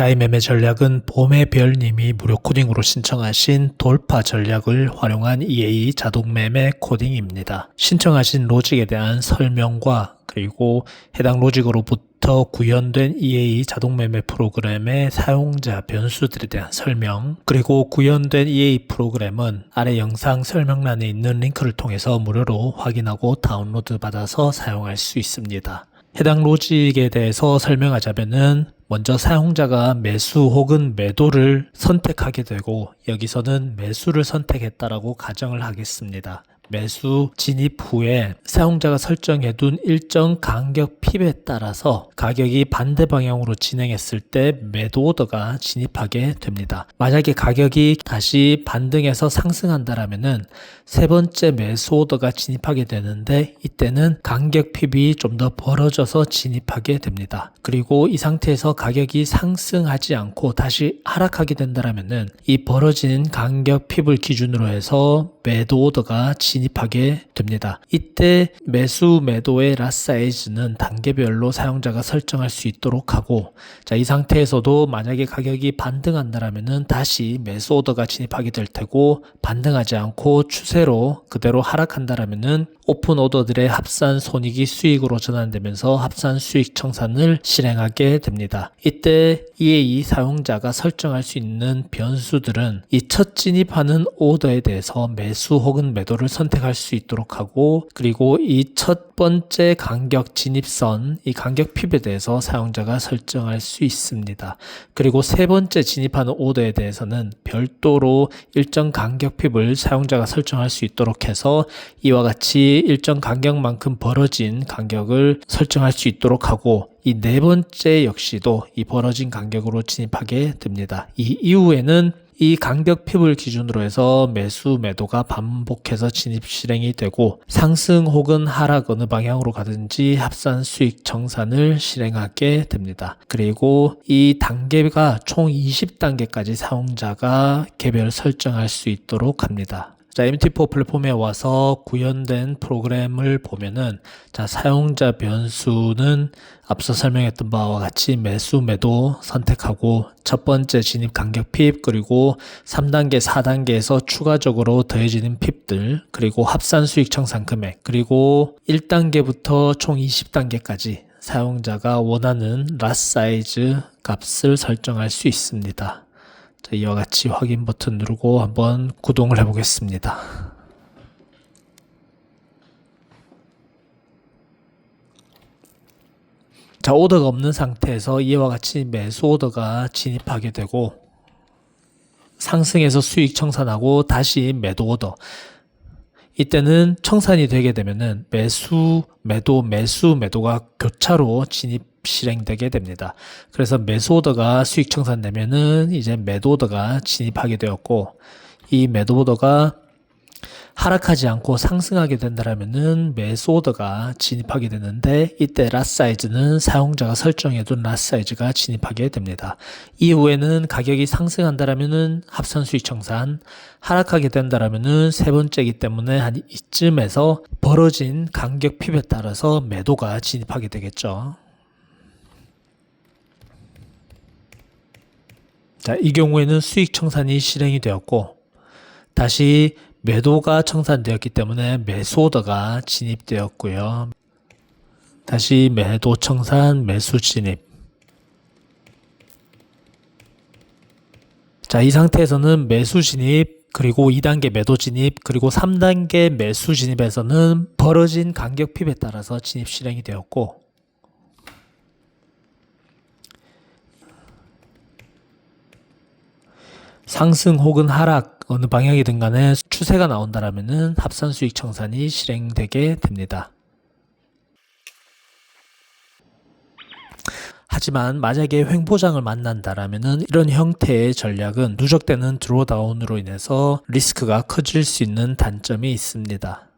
자이 매매 전략은 봄의 별님이 무료 코딩으로 신청하신 돌파 전략을 활용한 EA 자동 매매 코딩입니다. 신청하신 로직에 대한 설명과 그리고 해당 로직으로부터 구현된 EA 자동 매매 프로그램의 사용자 변수들에 대한 설명, 그리고 구현된 EA 프로그램은 아래 영상 설명란에 있는 링크를 통해서 무료로 확인하고 다운로드 받아서 사용할 수 있습니다. 해당 로직에 대해서 설명하자면은 먼저 사용자가 매수 혹은 매도를 선택하게 되고 여기서는 매수를 선택했다라고 가정을 하겠습니다. 매수 진입 후에 사용자가 설정해둔 일정 간격 핍에 따라서 가격이 반대 방향으로 진행했을 때 매도 오더가 진입하게 됩니다. 만약에 가격이 다시 반등해서 상승한다라면은 세 번째 매수 오더가 진입하게 되는데 이때는 간격 핍이 좀 더 벌어져서 진입하게 됩니다. 그리고 이 상태에서 가격이 상승하지 않고 다시 하락하게 된다라면은 이 벌어진 간격 핍을 기준으로 해서 매도 오더가 진입 하게 됩니다. 이때 매수 매도의 라 사이즈는 단계별로 사용자가 설정할 수 있도록 하고 자, 이 상태에서도 만약에 가격이 반등한다라면은 다시 매수 오더가 진입하게 될 테고 반등하지 않고 추세로 그대로 하락한다라면은 오픈 오더들의 합산 손익이 수익으로 전환되면서 합산 수익 청산을 실행하게 됩니다. 이때 EA 사용자가 설정할 수 있는 변수들은 이 첫 진입하는 오더에 대해서 매수 혹은 매도를 선택할 수 있도록 하고 그리고 이 첫 번째 간격 진입선 이 간격 핍에 대해서 사용자가 설정할 수 있습니다. 그리고 세 번째 진입하는 오더에 대해서는 별도로 일정 간격 핍을 사용자가 설정할 수 있도록 해서 이와 같이 일정 간격만큼 벌어진 간격을 설정할 수 있도록 하고 이 네 번째 역시도 이 벌어진 간격으로 진입하게 됩니다. 이 이후에는 이 간격 핍을 기준으로 해서 매수 매도가 반복해서 진입 실행이 되고 상승 혹은 하락 어느 방향으로 가든지 합산 수익 정산을 실행하게 됩니다. 그리고 이 단계가 총 20단계까지 사용자가 개별 설정할 수 있도록 합니다. 자, MT4 플랫폼에 와서 구현된 프로그램을 보면은 자, 사용자 변수는 앞서 설명했던 바와 같이 매수 매도 선택하고 첫 번째 진입 간격 핍 그리고 3단계 4단계에서 추가적으로 더해지는 핍들 그리고 합산 수익 청산 금액 그리고 1단계부터 총 20단계까지 사용자가 원하는 라 사이즈 값을 설정할 수 있습니다. 자, 이와 같이 확인 버튼 누르고 한번 구동을 해보겠습니다. 자, 오더가 없는 상태에서 이와 같이 매수 오더가 진입하게 되고 상승해서 수익 청산하고 다시 매도 오더 이때는 청산이 되게 되면은 매수, 매도, 매수, 매도가 교차로 진입 실행되게 됩니다. 그래서 매수 오더가 수익 청산되면은 이제 매도 오더가 진입하게 되었고 이 매도 오더가 하락하지 않고 상승하게 된다면은 매수 오더가 진입하게 되는데 이때 라 사이즈는 사용자가 설정해둔 라 사이즈가 진입하게 됩니다. 이후에는 가격이 상승한다면은 합산 수익 청산, 하락하게 된다면은 세 번째이기 때문에 한 이쯤에서 벌어진 간격 핍에 따라서 매도가 진입하게 되겠죠. 자, 이 경우에는 수익 청산이 실행이 되었고 다시 매도가 청산되었기 때문에 매수 오더가 진입되었고요. 다시 매도 청산, 매수 진입. 자, 이 상태에서는 매수 진입, 그리고 2단계 매도 진입, 그리고 3단계 매수 진입에서는 벌어진 간격 핍에 따라서 진입 실행이 되었고, 상승 혹은 하락 어느 방향이든 간에 추세가 나온다라면은 합산 수익 청산이 실행되게 됩니다. 하지만 만약에 횡보장을 만난다라면은 이런 형태의 전략은 누적되는 드로다운으로 인해서 리스크가 커질 수 있는 단점이 있습니다.